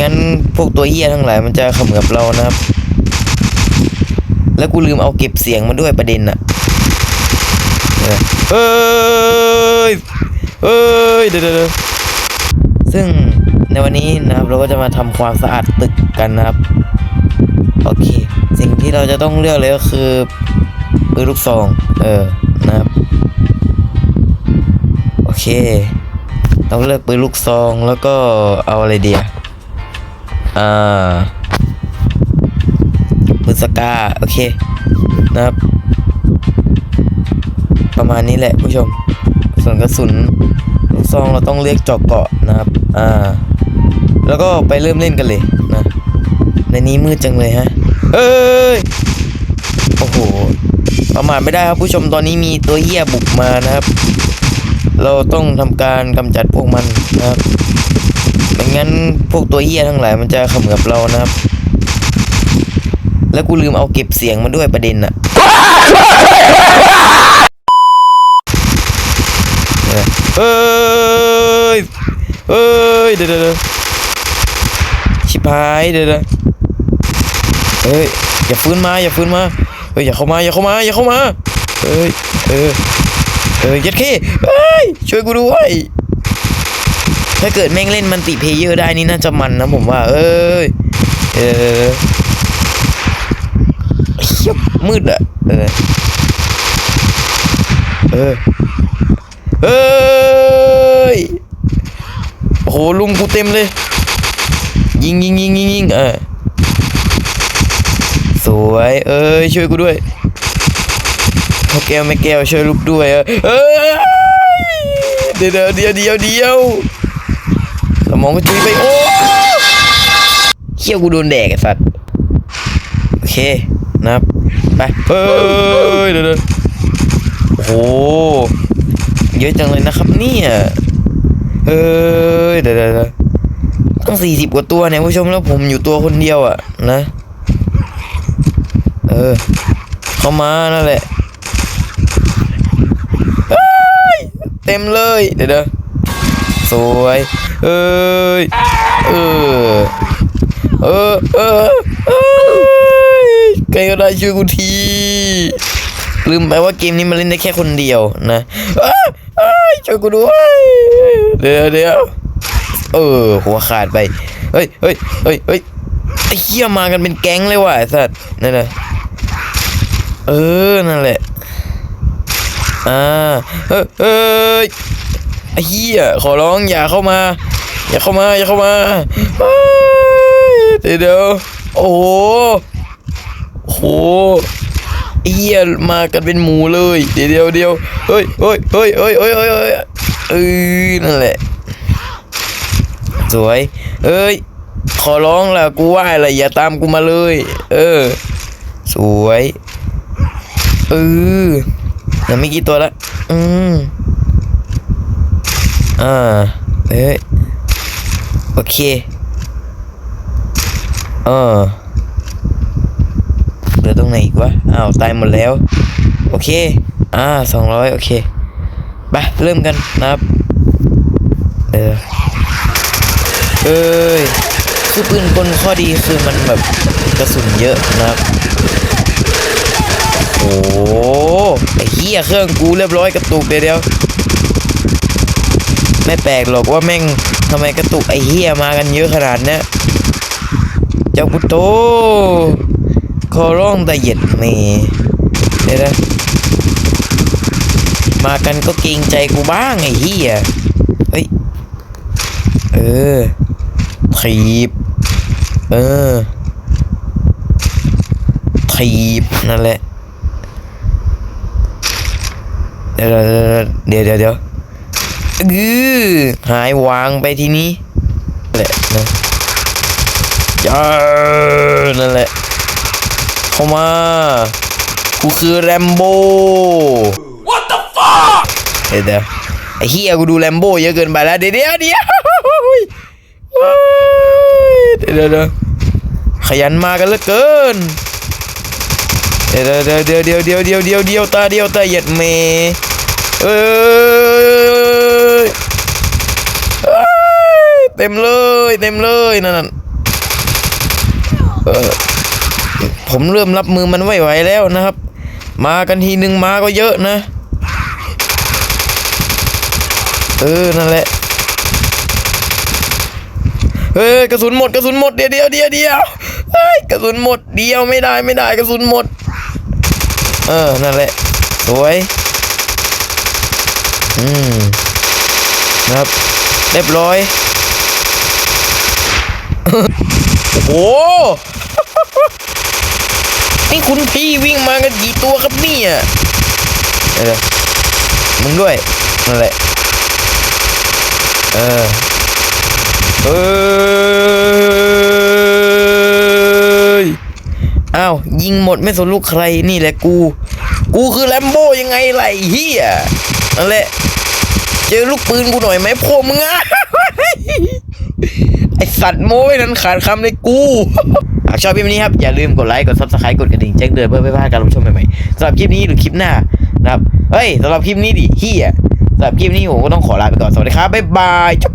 งั้นพวกตัวเหี้ยทั้งหลายมันจะขมือบเรานะครับ แล้วกูลืมเอาเก็บเสียงมาด้วยประเด็นอะเอ้ยเอ้ยเดี๋ยวเดี๋ยวเดี๋ยวซึ่งในวันนี้นะครับเราก็จะมาทำความสะอาดตึกกันนะครับ โอเค สิ่งที่เราจะต้องเลือกเลยก็คือปืนลูกซองเออนะครับ โอเค ต้องเลือกปืนลูกซองแล้วก็เอาอะไรเดีย อ่าปืนสกาโอเคนะครับ ประมาณนี้แหละผู้ชม ส่วนกระสุนลูกซองเราต้องเลือกจาะเกาะนะครับ อ่า แล้วก็ไปเริ่มเล่นกันเลยนะ ในนี้มืดจังเลยฮะ เอ้ย โอ้โห ประมาทไม่ได้ครับผู้ชมตอนนี้มีตัวเหี้ยบุกมานะครับ เราต้องทำการกำจัดพวกมันนะครับ งั้นพวกตัวเหี้ยทั้งหลายมันจะเขมือบเรานะครับ แล้วกูลืมเอาเก็บเสียงมาด้วยประเด็นอะเอ้ยเอ้ยเดี๋ยวเดี๋ยวเดี๋ยวชิบหายเดี๋ยวเดี๋ยวเอ้ยอย่าฟื้นมาอย่าฟื้นมาเฮ้ยอย่าเข้ามาอย่าเข้ามาอย่าเข้ามาเอ้ยเออเออยัดเข้เอ้ยช่วยกูด้วย ถ้าเกิดแม่งเล่นมันติเพเยอร์ได้นี่น่าจะมันนะผมว่า เอ้ยเออเียมืดอะเออเออเอ้ยโหลุงกูเต็มเลย ยิงยิงยิงยิงยิงเออสวยเอ้ยช่วยกูด้วยพ่อแก้วแม่แก้วช่วยลูกด้วยเออเอ้ยเดียวเดี๋ยวเดี๋ยวเดี๋ยวเดี๋ยว สมองก็จุยไปโอ้เขี้ยวกูโดนแดกไอ้สัตว์โอเคนะครับไปเฮ้ยเดี๋ยวดูโอ้โหเยอะจังเลยนะครับเนี่ยเฮ้ยเดี๋ยวต้องสี่สิบกว่าตัวเนี่ยผู้ชมแล้วผมอยู่ตัวคนเดียวอะนะเออเข้ามานั่นแหละเต็มเลยเดี๋ยวเดี๋ยว สวยเอ้ยเออเออเออเอ้ยใครก็ได้ช่วยกูทีลืมไปว่าเกมนี้มันเล่นได้แค่คนเดียวนะเอ้ยช่วยกูด้วยเดี๋ยวเดี๋ยวเออหัวขาดไปเฮ้ยเฮ้ยเฮ้ยเฮ้ยไอ้เหี้ยมากันเป็นแก๊งเลยว่ะสัตว์นั่นน่ะเออนั่นแหละอ่าเฮ้ยเฮ้ย ไอ้เหี้ยขอร้องอย่าเข้ามา อย่าเข้ามาอย่าเข้ามาเดี๋ยวเดี๋ยวโอ้โหโอ้โหไอ้เหี้ยมากันเป็นหมูเลย เดี๋ยวเดี๋ยวเดี๋ยวเฮ้ยเฮ้ยเฮ้ยเฮ้ยเฮ้ยเฮ้ยเฮ้ยเออนั่นแหละ สวยเอ้ย ขอร้องล่ะกูไหว่าอะไรอย่าตามกูมาเลย เออ สวยเออยังไม่กี่ตัวละ อืม อ่าเอ้ยโอเคเออเหลือตรงไหนอีกวะอ้าวตายหมดแล้ว โอเค อ่าสองร้อยโอเคไปเริ่มกันนะครับเออเอ้ยคือปืนกลข้อดีคือมันแบบกระสุนเยอะนะครับ โอ้ไอ้เหี้ยเครื่องกูเรียบร้อยกระตุกเดี๋ยวเดียว ไม่แปลกหรอกว่าแม่งทำไมกระตุกไอ้เหี้ยมากันเยอะขนาดเนี้ยเจ้าพุโธขอร้องแต่เหยียดเมเดี๋ยวนะมากันก็เกรงใจกูบ้างไอ้เหี้ยเฮ้ย เออถีบ เออถีบนั่นแหละ เดี๋ยวเดี๋ยวเดี๋ยวเดี๋ยว อือหายวางไปทีนี้แหละนะจ้านั่นแหละ เข้ามา กูคือแรมโบ้ What the fuck เดี๋ยวไอ้เฮียกูดูแรมโบ้เยอะเกินไปแล้ว เดี๋ยวเดี๋ยวเดี๋ยวเดี๋ยวขยันมากันเหลือเกิน เดี๋ยวเดี๋ยวเดี๋ยวเดี๋ยวเดี๋ยวเดี๋ยวเดี๋ยวตาเดียวตาเหยียดเมเออ เต็มเลยเต็มเลยนั่นน่ะเออผมเริ่มรับมือมันไม่ไหวแล้วนะครับ มากันทีหนึ่งมาก็เยอะนะ เออนั่นแหละเฮ้ยกระสุนหมดกระสุนหมดเดียวเดียวเดียวเดียวเฮ้ยกระสุนหมดเดียวไม่ได้ไม่ได้กระสุนหมด เออนั่นแหละสวยอืมนะครับเรียบร้อย โอ้โห นี่คุณพี่วิ่งมากันกี่ตัวครับเนี่ยเออมึงด้วยนั่นแหละ เออ เอยอ้าว ยิงหมดไม่สนลูกใครนี่แหละกู กูคือแลมโบ้ยังไงไอ้เฮียนั่นแหละ เจอลูกปืนกูหน่อยไหมพ่อมึงอะ สัตว์โม้ยนั้นขาดคำเลยกูหากชอบคลิปนี้ครับ อย่าลืมกดไลค์ กดซับสไครต์กดกระดิ่งแจ้งเตือนเพื่อไม่พลาดการรับชมใหม่ๆสำหรับคลิปนี้หรือคลิปหน้านะครับเฮ้ยสำหรับคลิปนี้ดิเฮียสำหรับคลิปนี้ผมก็ต้องขอลาไปก่อนสวัสดีครับบ๊ายบายจุ๊ก